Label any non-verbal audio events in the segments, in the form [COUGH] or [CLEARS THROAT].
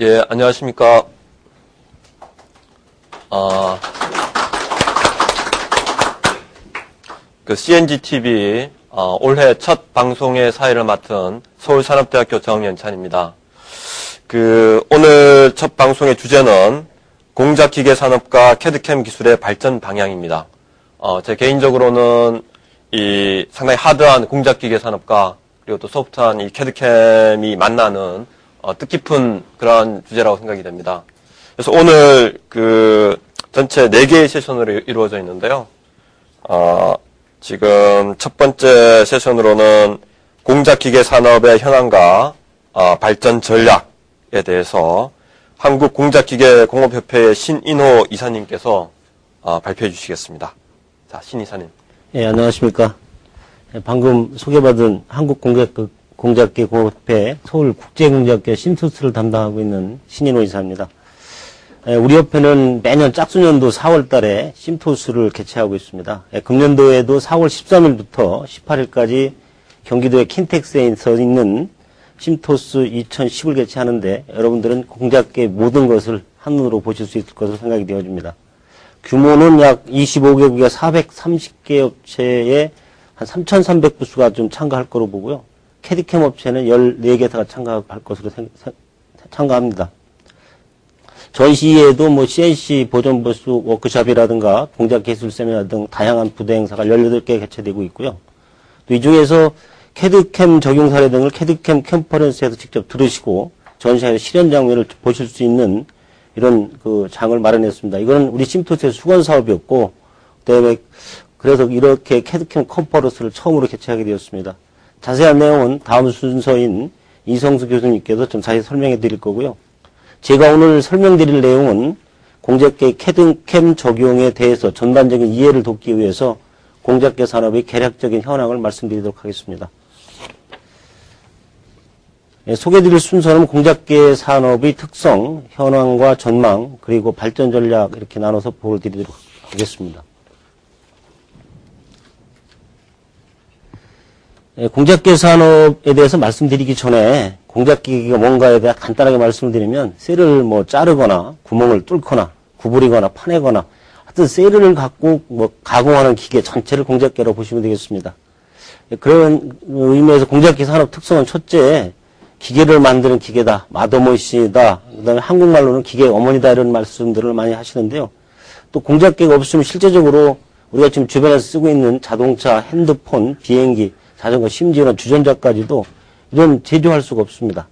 예, 안녕하십니까. 아, 그 CNG TV 어, 올해 첫 방송의 사회를 맡은 서울산업대학교 정연찬입니다. 그 오늘 첫 방송의 주제는 공작기계 산업과 캐드캠 기술의 발전 방향입니다. 어, 제 개인적으로는 이 상당히 하드한 공작기계 산업과 그리고 또 소프트한 이 캐드캠이 만나는 어, 뜻깊은 그런 주제라고 생각이 됩니다. 그래서 오늘 그 전체 4개의 세션으로 이루어져 있는데요. 어, 지금 첫 번째 세션으로는 공작기계 산업의 현황과 어, 발전 전략에 대해서 한국 공작기계 공업협회의 신인호 이사님께서 어, 발표해 주시겠습니다. 자, 신 이사님. 예, 안녕하십니까. 예, 방금 소개받은 한국 공작 기계공업협회 서울국제공작계 심투스를 담당하고 있는 신인호 이사입니다. 예, 우리 협회는 매년 짝수년도 4월 달에 심토스를 개최하고 있습니다. 예, 금년도에도 4월 13일부터 18일까지 경기도의 킨텍스에 있는 심토스 2010을 개최하는데 여러분들은 공작계 모든 것을 한눈으로 보실 수 있을 것으로 생각이 되어집니다. 규모는 약 25개국의 430개 업체에 한 3,300부수가 좀 참가할 거로 보고요. 캐디캠 업체는 14개가 참가할 것으로 생, 참가합니다. 전시회에도 뭐 CNC 보존부수 워크샵이라든가 공작 기술 세미나 등 다양한 부대 행사가 18개 개최되고 있고요. 또 이 중에서 캐드캠 적용 사례 등을 캐드캠 컨퍼런스에서 직접 들으시고 전시회 실현 장면을 보실 수 있는 이런 그 장을 마련했습니다. 이거는 우리 심토스의 수건 사업이었고 그다음에 그래서 이렇게 캐드캠 컨퍼런스를 처음으로 개최하게 되었습니다. 자세한 내용은 다음 순서인 이성수 교수님께서 좀 자세히 설명해 드릴 거고요. 제가 오늘 설명드릴 내용은 공작계 캐드캠 적용에 대해서 전반적인 이해를 돕기 위해서 공작계 산업의 개략적인 현황을 말씀드리도록 하겠습니다. 예, 소개드릴 순서는 공작계 산업의 특성, 현황과 전망, 그리고 발전 전략 이렇게 나눠서 보여드리도록 하겠습니다. 공작계 산업에 대해서 말씀드리기 전에 공작기계가 뭔가에 대해 간단하게 말씀을 드리면 쇠를 뭐 자르거나 구멍을 뚫거나 구부리거나 파내거나 하여튼 쇠를 갖고 뭐 가공하는 기계 전체를 공작계라고 보시면 되겠습니다. 그런 의미에서 공작기 산업 특성은 첫째 기계를 만드는 기계다, 마더머신이다, 그 다음에 한국말로는 기계 어머니다 이런 말씀들을 많이 하시는데요. 또 공작계가 없으면 실제적으로 우리가 지금 주변에서 쓰고 있는 자동차, 핸드폰, 비행기, 자전거, 심지어는 주전자까지도 이런 제조할 수가 없습니다.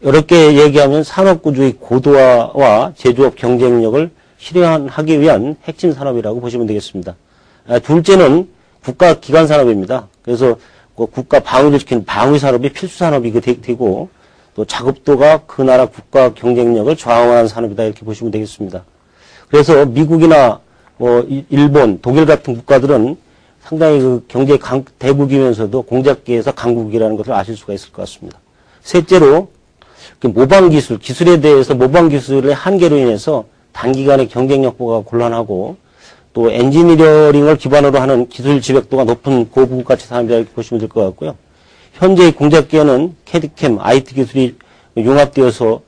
이렇게 얘기하면 산업구조의 고도화와 제조업 경쟁력을 실현하기 위한 핵심 산업이라고 보시면 되겠습니다. 아, 둘째는 국가 기관 산업입니다. 그래서 그 국가 방위를 지키는 방위 산업이 필수 산업이 되고 또 작업도가 그 나라 국가 경쟁력을 좌우하는 산업이다 이렇게 보시면 되겠습니다. 그래서 미국이나 뭐 일본, 독일 같은 국가들은 상당히 그 경제 강, 대국이면서도 공작계에서 강국이라는 것을 아실 수가 있을 것 같습니다. 셋째로 그 모방 기술, 기술에 대해서 모방 기술의 한계로 인해서 단기간에 경쟁력 보가 곤란하고 또 엔지니어링을 기반으로 하는 기술 지백도가 높은 고부가치 산업이라고 보시면 될 것 같고요. 현재 공작계는 캐드캠, IT 기술이 융합되어서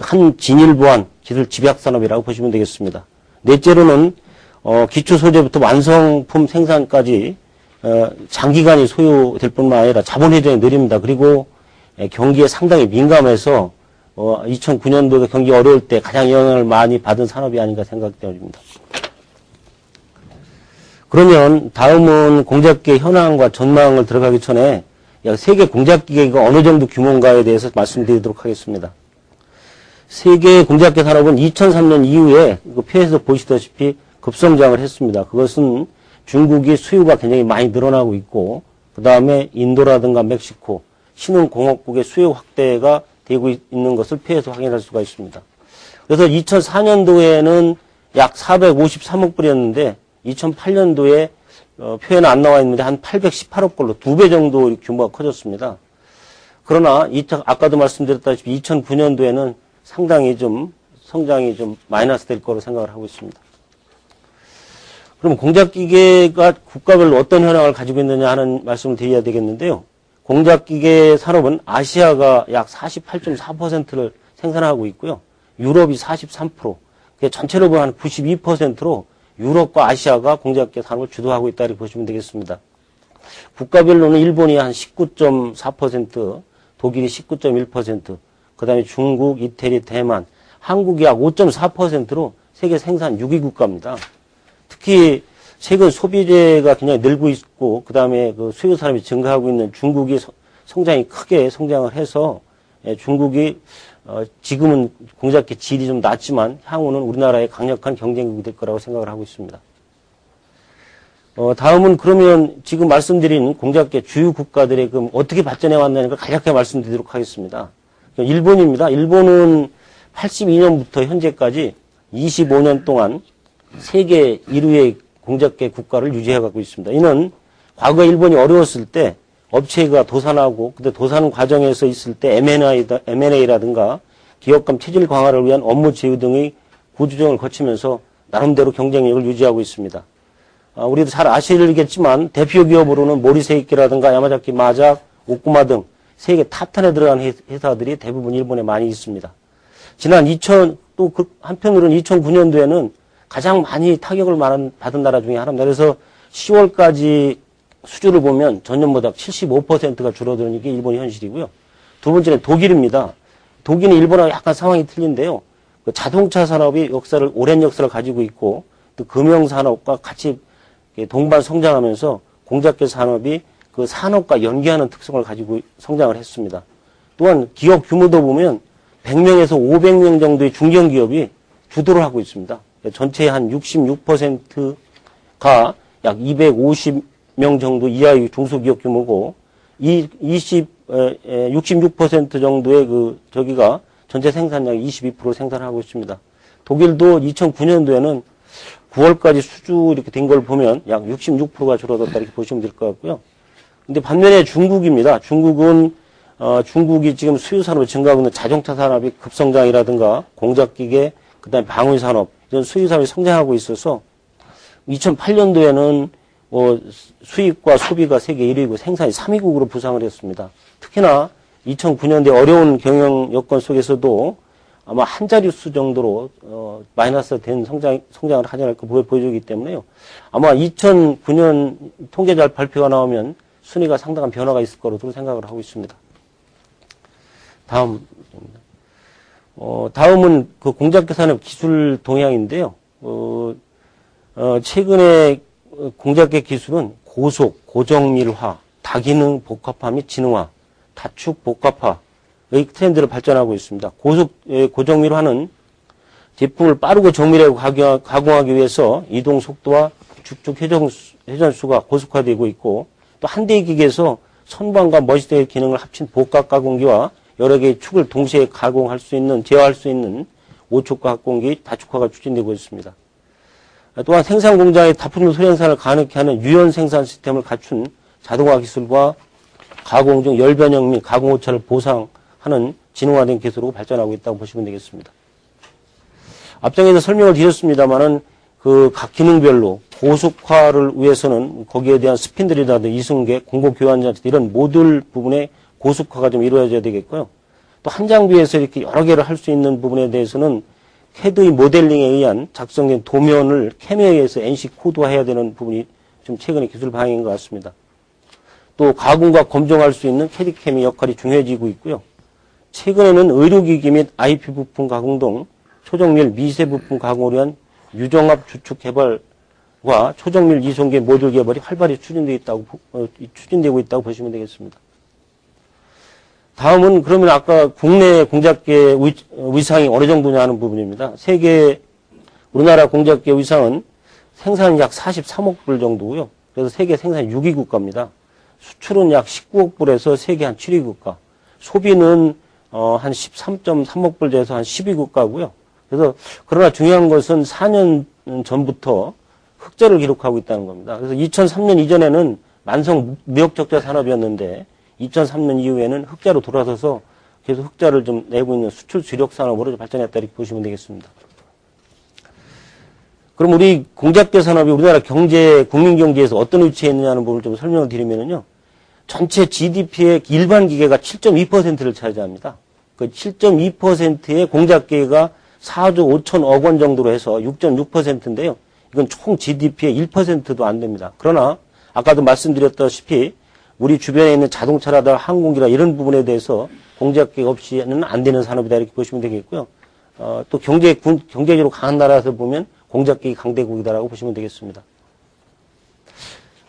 한 진일보한 기술 집약 산업이라고 보시면 되겠습니다. 넷째로는 어, 기초 소재부터 완성품 생산까지 어, 장기간이 소요될 뿐만 아니라 자본 회전이 느립니다. 그리고 에, 경기에 상당히 민감해서 어, 2009년도에 경기 어려울 때 가장 영향을 많이 받은 산업이 아닌가 생각되어집니다. 그러면 다음은 공작계 현황과 전망을 들어가기 전에 세계 공작기계가 어느 정도 규모인가에 대해서 말씀드리도록 하겠습니다. 세계 공작계 산업은 2003년 이후에 그 표에서 보시다시피 급성장을 했습니다. 그것은 중국이 수요가 굉장히 많이 늘어나고 있고 그 다음에 인도라든가 멕시코 신흥공업국의 수요 확대가 되고 있는 것을 피해서 확인할 수가 있습니다. 그래서 2004년도에는 약 453억 불이었는데 2008년도에 어, 표에는 안 나와 있는데 한 818억 불로 두 배 정도 규모가 커졌습니다. 그러나 2차, 아까도 말씀드렸다시피 2009년도에는 상당히 좀 성장이 좀 마이너스 될 거로 생각을 하고 있습니다. 그럼 공작기계가 국가별로 어떤 현황을 가지고 있느냐 하는 말씀을 드려야 되겠는데요. 공작기계 산업은 아시아가 약 48.4%를 생산하고 있고요. 유럽이 43%, 그게 전체로 보면 한 92%로 유럽과 아시아가 공작계 산업을 주도하고 있다 이렇게 보시면 되겠습니다. 국가별로는 일본이 한 19.4%, 독일이 19.1%, 그 다음에 중국, 이태리, 대만, 한국이 약 5.4%로 세계 생산 6위 국가입니다. 특히 최근 소비재가 굉장히 늘고 있고, 그 다음에 그 수요 산업이 증가하고 있는 중국이 서- 성장이 크게 성장을 해서 예, 중국이 어, 지금은 공작계 질이 좀 낮지만 향후는 우리나라의 강력한 경쟁국이 될 거라고 생각을 하고 있습니다. 어, 다음은 그러면 지금 말씀드린 공작계 주요 국가들의 그 어떻게 발전해 왔나는 걸 간략하게 말씀드리도록 하겠습니다. 일본입니다. 일본은 82년부터 현재까지 25년 동안 세계 1위의 공작계 국가를 유지해 갖고 있습니다. 이는 과거 일본이 어려웠을 때 업체가 도산하고 그때 도산 과정에서 있을 때 M&A, M&A라든가 기업 간 체질 강화를 위한 업무 제휴 등의 구조정을 거치면서 나름대로 경쟁력을 유지하고 있습니다. 아, 우리도 잘 아시겠지만 대표 기업으로는 모리세이키라든가 야마자키 마작, 오쿠마 등 세계 탑10에 들어간 회- 회사들이 대부분 일본에 많이 있습니다. 지난 2000, 또 그 한편으로는 2009년도에는 가장 많이 타격을 받은 나라 중에 하나입니다. 그래서 10월까지 수주를 보면 전년보다 75%가 줄어드는 게 일본의 현실이고요. 두 번째는 독일입니다. 독일은 일본하고 약간 상황이 틀린데요. 그 자동차 산업이 역사를, 오랜 역사를 가지고 있고 또 금융 산업과 같이 동반 성장하면서 공작계 산업이 그 산업과 연계하는 특성을 가지고 성장을 했습니다. 또한 기업 규모도 보면 100명에서 500명 정도의 중견 기업이 주도를 하고 있습니다. 전체의 한 66%가 약 250명 정도 이하의 중소기업 규모고 이 20, 에, 에, 66% 정도의 그 저기가 전체 생산량 22% 생산하고 있습니다. 독일도 2009년도에는 9월까지 수주 이렇게 된 걸 보면 약 66%가 줄어들었다 이렇게 보시면 될 것 같고요. 근데 반면에 중국입니다. 중국은 어, 중국이 지금 수요 산업이 증가하고 있는 자동차 산업이 급성장이라든가 공작기계, 그다음에 방위 산업 이런 수요 산업이 성장하고 있어서 2008년도에는 뭐 수입과 소비가 세계 1위고 생산이 3위국으로 부상을 했습니다. 특히나 2009년대 어려운 경영 여건 속에서도 아마 한 자릿수 정도로 어, 마이너스 된 성장 성장을 하지 않을까 보- 보여주기 때문에요. 아마 2009년 통계자 발표가 나오면 순위가 상당한 변화가 있을 거로 생각을 하고 있습니다. 다음 어, 다음은 그 공작계 산업 기술 동향인데요. 어, 어, 최근에 어, 공작계 기술은 고속, 고정밀화, 다기능 복합화 및 지능화, 다축 복합화의 트렌드를 발전하고 있습니다. 고속, 에, 고정밀화는 제품을 빠르고 정밀하게 가공- 가공하기 위해서 이동 속도와 축축 회전, 수- 회전수 가 고속화되고 있고 또 한 대의 기계에서 선반과 머시대의 기능을 합친 복합 가공기와 여러 개의 축을 동시에 가공할 수 있는, 제어할 수 있는 오촉과 합공기, 다축화가 추진되고 있습니다. 또한 생산 공장의 다품질 소생산을 가능케 하는 유연 생산 시스템을 갖춘 자동화 기술과 가공 중 열 변형 및 가공 오차를 보상하는 진흥화된 기술로 발전하고 있다고 보시면 되겠습니다. 앞장에서 설명을 드렸습니다만은 그 각 기능별로 고속화를 위해서는 거기에 대한 스핀들이라든지 이승계, 공고 교환장 이런 모듈 부분의 고속화가 좀 이루어져야 되겠고요. 또 한 장비에서 이렇게 여러 개를 할 수 있는 부분에 대해서는 캐드의 모델링에 의한 작성된 도면을 캠에 의해서 NC 코드화해야 되는 부분이 좀 최근의 기술 방향인 것 같습니다. 또 가공과 검증할 수 있는 캐디캠의 역할이 중요해지고 있고요. 최근에는 의료기기 및 IP 부품 가공 등 초정밀 미세 부품 가공을 위한 유정합 주축 개발과 초정밀 이송계 모듈 개발이 활발히 추진되고 있다고, 보- 어, 추진되고 있다고 보시면 되겠습니다. 다음은 그러면 아까 국내 공작계 의, 위상이 어느 정도냐 하는 부분입니다. 세계 우리나라 공작계 위상은 생산은 약 43억 불 정도고요. 그래서 세계 생산 6위 국가입니다. 수출은 약 19억 불에서 세계 한 7위 국가. 소비는 어, 한 13.3억 불 돼서 한 10위 국가고요. 그래서 그러나 중요한 것은 4년 전부터 흑자를 기록하고 있다는 겁니다. 그래서 2003년 이전에는 만성 무역 적자 산업이었는데 2003년 이후에는 흑자로 돌아서서 계속 흑자를 좀 내고 있는 수출 주력 산업으로 좀 발전했다 이렇게 보시면 되겠습니다. 그럼 우리 공작계 산업이 우리나라 경제, 국민 경제에서 어떤 위치에 있느냐는 부분을 좀 설명을 드리면요. 전체 GDP의 일반 기계가 7.2%를 차지합니다. 그그 7.2%의 공작계가 4조 5천억 원 정도로 해서 6.6%인데요. 이건 총 GDP의 1%도 안 됩니다. 그러나 아까도 말씀드렸다시피 우리 주변에 있는 자동차라다 항공기라 이런 부분에 대해서 공작계 없이는 안 되는 산업이다 이렇게 보시면 되겠고요. 어, 또 경제 군, 경제적으로 강한 나라에서 보면 공작계 강대국이다라고 보시면 되겠습니다.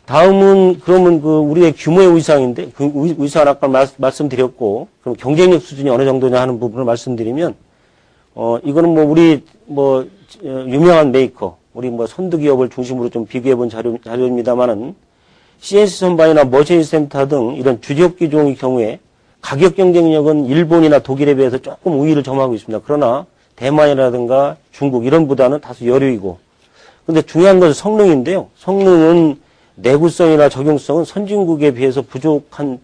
다음은 그러면 그 우리의 규모의 위상인데 그 위- 위상 아까 말, 말씀드렸고 그럼 경쟁력 수준이 어느 정도냐 하는 부분을 말씀드리면 어 이거는 뭐 우리 뭐 어, 유명한 메이커 우리 뭐 선두 기업을 중심으로 좀 비교해 본 자료 자료입니다만은 CNC 선반이나 머신 센터 등 이런 주력 기종의 경우에 가격 경쟁력은 일본이나 독일에 비해서 조금 우위를 점하고 있습니다. 그러나 대만이라든가 중국 이런 보다는 다소 여류이고 근데 중요한 것은 성능인데요. 성능은 내구성이나 적용성은 선진국에 비해서 부족한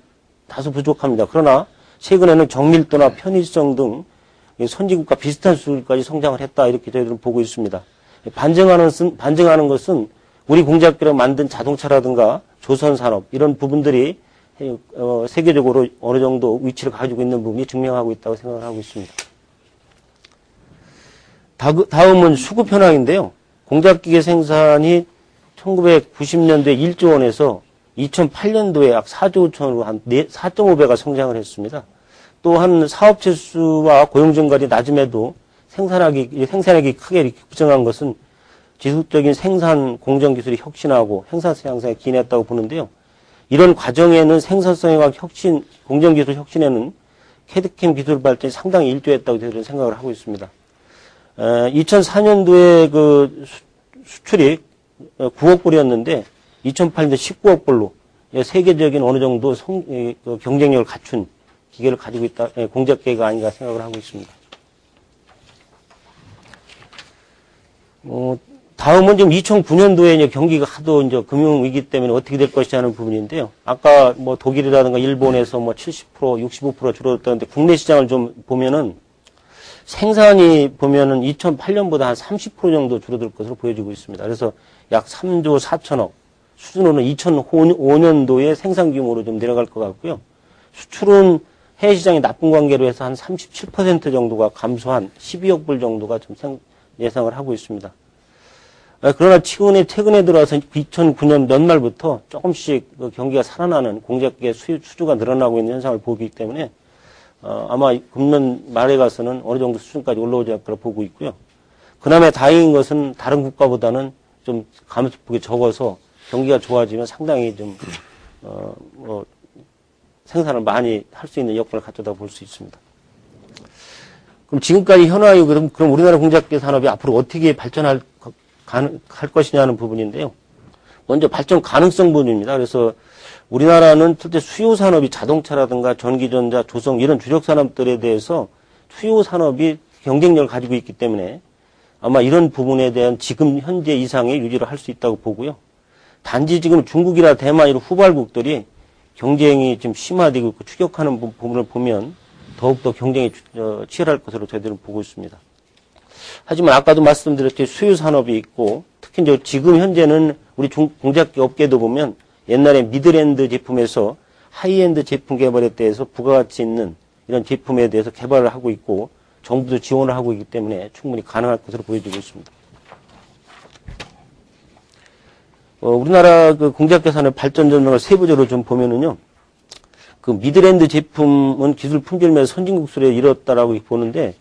다소 부족합니다. 그러나 최근에는 정밀도나 편의성 등 선진국과 비슷한 수준까지 성장을 했다 이렇게 저희들은 보고 있습니다. 반증하는 반증하는 것은 우리 공작기로 만든 자동차라든가 조선 산업 이런 부분들이 어, 세계적으로 어느 정도 위치를 가지고 있는 부분이 증명하고 있다고 생각을 하고 있습니다. 다- 다음은 수급 현황인데요. 공작기계 생산이 1990년도에 1조 원에서 2008년도에 약 4조 5천으로 한 4.5배가 성장을 했습니다. 또한 사업체 수와 고용 증가율이 낮음에도 생산하기, 생산액이 크게 이렇게 급증한 것은 지속적인 생산 공정 기술이 혁신하고 생산성 향상에 기인했다고 보는데요. 이런 과정에는 생산성과 혁신, 공정 기술 혁신에는 캐드캠 기술 발전이 상당히 일조했다고 저희들은 생각을 하고 있습니다. 2004년도에 그 수, 출이 9억 불이었는데 2008년도 19억 불로 예, 세계적인 어느 정도 그 경쟁력을 갖춘 기계를 가지고 있다, 예, 공작 계가 아닌가 생각을 하고 있습니다. 어, 다음은 지금 2009년도에 이제 경기가 하도 이제 금융 위기 때문에 어떻게 될 것이냐 하는 부분인데요. 아까 뭐 독일이라든가 일본에서 뭐 70%, 65% 줄어들었는데 국내 시장을 좀 보면은 생산이 보면은 2008년보다 한 30% 정도 줄어들 것으로 보여지고 있습니다. 그래서 약 3조 4천억 수준으로는 2005년도에 생산 규모로 좀 내려갈 것 같고요. 수출은 해외 시장이 나쁜 관계로 해서 한 37% 정도가 감소한 12억 불 정도가 좀 생- 예상을 하고 있습니다. 아, 그러나 최근에 최근에 들어와서 2009년 연말부터 조금씩 그 경기가 살아나는 공작계 수, 수주가 늘어나고 있는 현상을 보기 때문에 어, 아마 금년 말에 가서는 어느 정도 수준까지 올라오지 않을 거라 보고 있고요. 그다음에 다행인 것은 다른 국가보다는 좀 감소폭이 적어서 경기가 좋아지면 상당히 좀 어, 뭐 생산을 많이 할 수 있는 여건을 갖춰다 볼 수 있습니다. 그럼 지금까지 현황이 그럼, 그럼 우리나라 공작계 산업이 앞으로 어떻게 발전할 거- 가능- 할 것이냐는 부분인데요. 먼저 발전 가능성 부분입니다. 그래서 우리나라는 실제 수요 산업이 자동차라든가 전기전자, 조성 이런 주력 산업들에 대해서 수요 산업이 경쟁력을 가지고 있기 때문에 아마 이런 부분에 대한 지금 현재 이상의 유지를 할 수 있다고 보고요. 단지 지금 중국이나 대만 이런 후발국들이 경쟁이 좀 심화되고 있고 추격하는 부- 부분을 보면 더욱더 경쟁이 주- 어, 치열할 것으로 저희들은 보고 있습니다. 하지만 아까도 말씀드렸듯이 수요 산업이 있고 특히 이제 지금 현재는 우리 중- 공작기 업계도 보면 옛날에 미드랜드 제품에서 하이엔드 제품 개발에 대해서 부가가치 있는 이런 제품에 대해서 개발을 하고 있고 정부도 지원을 하고 있기 때문에 충분히 가능할 것으로 보여지고 있습니다. 어, 우리나라 그 공작계 산업 발전 전망을 세부적으로 좀 보면은요. 그 미드랜드 제품은 기술 품질면에서 선진국 수에 이뤘다라고 보는데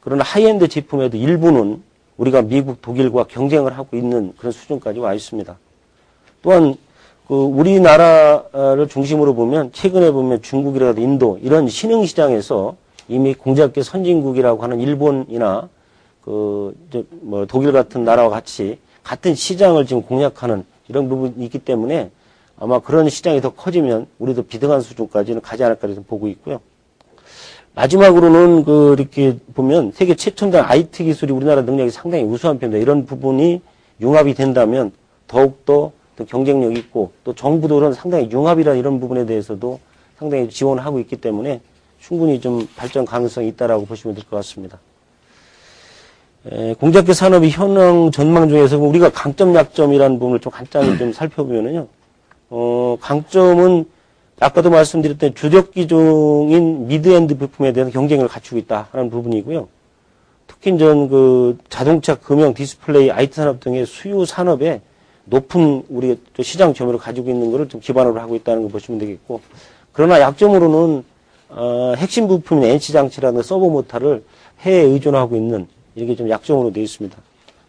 그러나 하이엔드 제품에도 일부는 우리가 미국, 독일과 경쟁을 하고 있는 그런 수준까지 와 있습니다. 또한 그 우리나라를 중심으로 보면 최근에 보면 중국이라든가 인도 이런 신흥 시장에서 이미 공작계 선진국이라고 하는 일본이나 그 뭐 독일 같은 나라와 같이 같은 시장을 지금 공략하는 이런 부분이 있기 때문에 아마 그런 시장이 더 커지면 우리도 비등한 수준까지는 가지 않을까 해서 보고 있고요. 마지막으로는 그 이렇게 보면 세계 최첨단 IT 기술이 우리나라 능력이 상당히 우수한 편입니다. 이런 부분이 융합이 된다면 더욱더 더 경쟁력 있고 또 정부도 그런 상당히 융합이라는 이런 부분에 대해서도 상당히 지원을 하고 있기 때문에 충분히 좀 발전 가능성이 있다라고 보시면 될 것 같습니다. 에, 공작계 산업의 현황 전망 중에서 우리가 강점 약점이라는 부분을 좀 간단히 좀 [CLEARS THROAT] 살펴보면은요. 어, 강점은 아까도 말씀드렸던 주력 기종인 미드엔드 부품에 대한 경쟁을 갖추고 있다 하는 부분이고요. 특히 전그 자동차, 금형, 디스플레이, IT 산업 등의 수요 산업에 높은 우리 또 시장 점유를 가지고 있는 것을 좀 기반으로 하고 있다는 거 보시면 되겠고 그러나 약점으로는 어, 핵심 부품인 엔치 장치라는 서버 모터를 해외에 의존하고 있는 이렇게 좀 약점으로 되어 있습니다.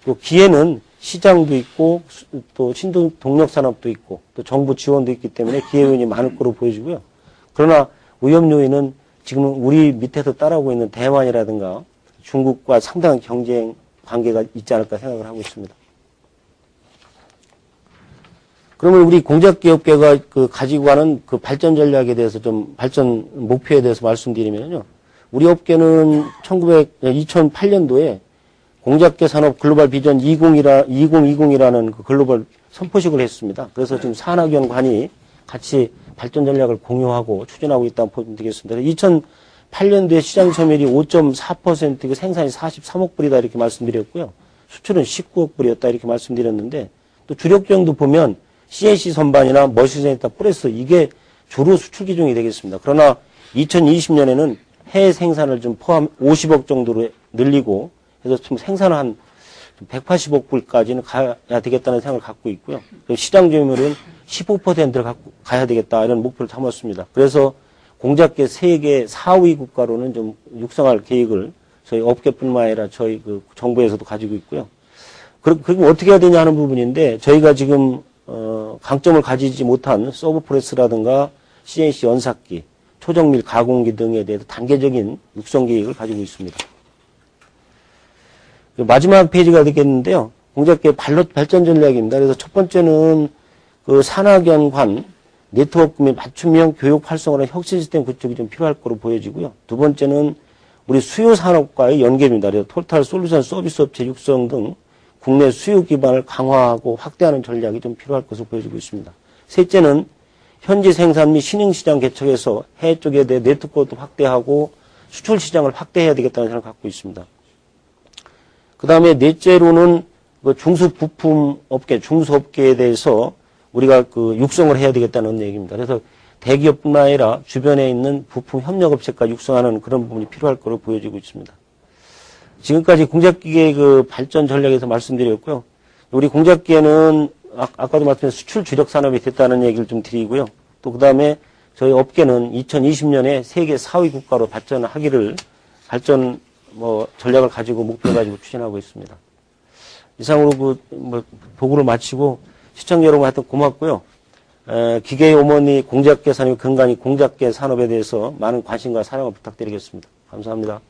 또 기회는 시장도 있고 수- 또 신동 동력 산업도 있고 또 정부 지원도 있기 때문에 기회 요인이 많을 거로 보여지고요. 그러나 위험 요인은 지금 우리 밑에서 따라오고 있는 대만이라든가 중국과 상당한 경쟁 관계가 있지 않을까 생각을 하고 있습니다. 그러면 우리 공작기업계가 그 가지고 가는 그 발전 전략에 대해서 좀 발전 목표에 대해서 말씀드리면요. 우리 업계는 1900, 2008년도에 공작계 산업 글로벌 비전 20이라, 2020이라는 그 글로벌 선포식을 했습니다. 그래서 지금 산학연관이 같이 발전 전략을 공유하고 추진하고 있다고 보면 되겠습니다. 2008년도에 시장 점유율이 5.4%이고 생산이 43억 불이다 이렇게 말씀드렸고요. 수출은 19억 불이었다 이렇게 말씀드렸는데 또 주력종도 보면 CNC 선반이나 머신센터 프레스 이게 주로 수출 기종이 되겠습니다. 그러나 2020년에는 해외 생산을 좀 포함 50억 정도로 늘리고 해서 좀 생산을 한 180억 불까지는 가야 되겠다는 생각을 갖고 있고요. 그리고 시장 점유율은 15%를 갖고 가야 되겠다 이런 목표를 담았습니다. 그래서 공작계 세계 4위 국가로는 좀 육성할 계획을 저희 업계뿐만 아니라 저희 그 정부에서도 가지고 있고요. 그럼 어떻게 해야 되냐 하는 부분인데 저희가 지금 어, 강점을 가지지 못한 서브프레스라든가 CNC 연삭기, 초정밀 가공기 등에 대해서 단계적인 육성 계획을 가지고 있습니다. 그 마지막 페이지가 되겠는데요. 공작계 발전 전략입니다. 그래서 첫 번째는 그 산학연관 네트워크 및 맞춤형 교육 활성화나 혁신 시스템 구축이 좀 필요할 거로 보여지고요. 두 번째는 우리 수요 산업과의 연계입니다. 그래서 토탈 솔루션 서비스 업체 육성 등 국내 수요 기반을 강화하고 확대하는 전략이 좀 필요할 것으로 보여지고 있습니다. 셋째는 현지 생산 및 신흥 시장 개척에서 해외 쪽에 대해 네트워크도 확대하고 수출 시장을 확대해야 되겠다는 생각을 갖고 있습니다. 그 다음에 넷째로는 그 중수 부품 업계, 중소업계에 대해서 우리가 그 육성을 해야 되겠다는 얘기입니다. 그래서 대기업뿐만 아니라 주변에 있는 부품 협력업체가 육성하는 그런 부분이 필요할 거로 보여지고 있습니다. 지금까지 공작기계 그 발전 전략에서 말씀드렸고요. 우리 공작기계는 아, 아까도 말씀드린 수출 주력 산업이 됐다는 얘기를 좀 드리고요. 또 그 다음에 저희 업계는 2020년에 세계 4위 국가로 발전하기를 발전 뭐 전략을 가지고 목표 가지고 추진하고 있습니다. 이상으로 그 뭐 보고를 마치고 시청자 여러분 하여튼 고맙고요. 에, 기계의 어머니 공작계 산업 근간이 공작계 산업에 대해서 많은 관심과 사랑을 부탁드리겠습니다. 감사합니다.